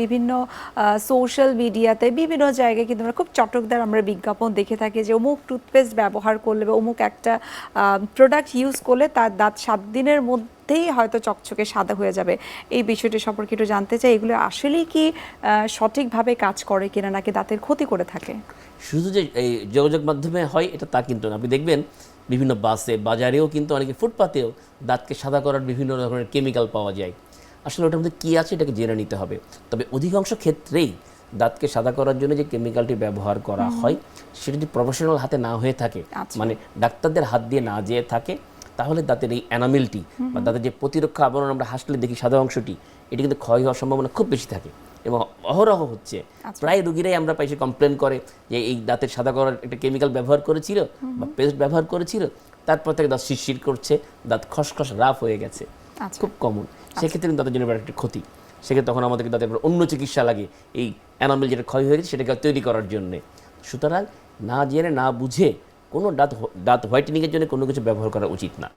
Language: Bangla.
বিভিন্ন সোশ্যাল মিডিয়াতে বিভিন্ন জায়গায় কিন্তু আমরা খুব চটকদার আমরা বিজ্ঞাপন দেখে থাকি যে অমুক টুথপেস্ট ব্যবহার করলে বা অমুক একটা প্রোডাক্ট ইউজ করলে তার দাঁত সাত দিনের মধ্যেই হয়তো চকচকে সাদা হয়ে যাবে। এই বিষয়টি সম্পর্কে একটু জানতে চাই, এগুলো আসলেই কি সঠিকভাবে কাজ করে কিনা নাকি দাঁতের ক্ষতি করে থাকে? শুধু যে এই যোগাযোগ মাধ্যমে হয়, এটা তা কিন্তু না। আপনি দেখবেন বিভিন্ন বাসে, বাজারেও কিন্তু অনেকে ফুটপাতেও দাঁতকে সাদা করার বিভিন্ন ধরনের কেমিক্যাল পাওয়া যায়। আসলে ওটার মধ্যে কী আছে এটাকে জেনে নিতে হবে। তবে অধিকাংশ ক্ষেত্রেই দাঁতকে সাদা করার জন্য যে কেমিক্যালটি ব্যবহার করা হয় সেটা যদি প্রফেশনাল হাতে না হয়ে থাকে আচ্ছা। মানে ডাক্তারদের হাত দিয়ে না যেয়ে থাকে তাহলে দাঁতের এই অ্যানামিলটি বা দাঁতের যে প্রতিরক্ষা আবরণ আমরা হাসলে দেখি সাদা অংশটি এটি কিন্তু ক্ষয় হওয়ার সম্ভাবনা খুব বেশি থাকে এবং অহরহ হচ্ছে। প্রায় রুগীরাই আমরা পাইছি কমপ্লেন করে যে এই দাঁতের সাদা করার একটা কেমিক্যাল ব্যবহার করেছিল বা পেস্ট ব্যবহার করেছিল তারপর থেকে দাঁত শিরশির করছে দাঁত খসখস রাফ হয়ে গেছে। আচ্ছা। খুব কমন সেক্ষেত্রে কিন্তু দাঁতের জন্য একটা ক্ষতি। সেক্ষেত্রে তখন আমাদেরকে এবার অন্য চিকিৎসা লাগে। এই অ্যানামেল যেটা ক্ষয় হয়ে গেছে, সেটাকে তৈরি করার জন্যে। সুতরাং না জেনে, না বুঝে কোনো দাঁত দাঁত হোয়াইটেনিংয়ের জন্য কোনো কিছু ব্যবহার করা উচিত না।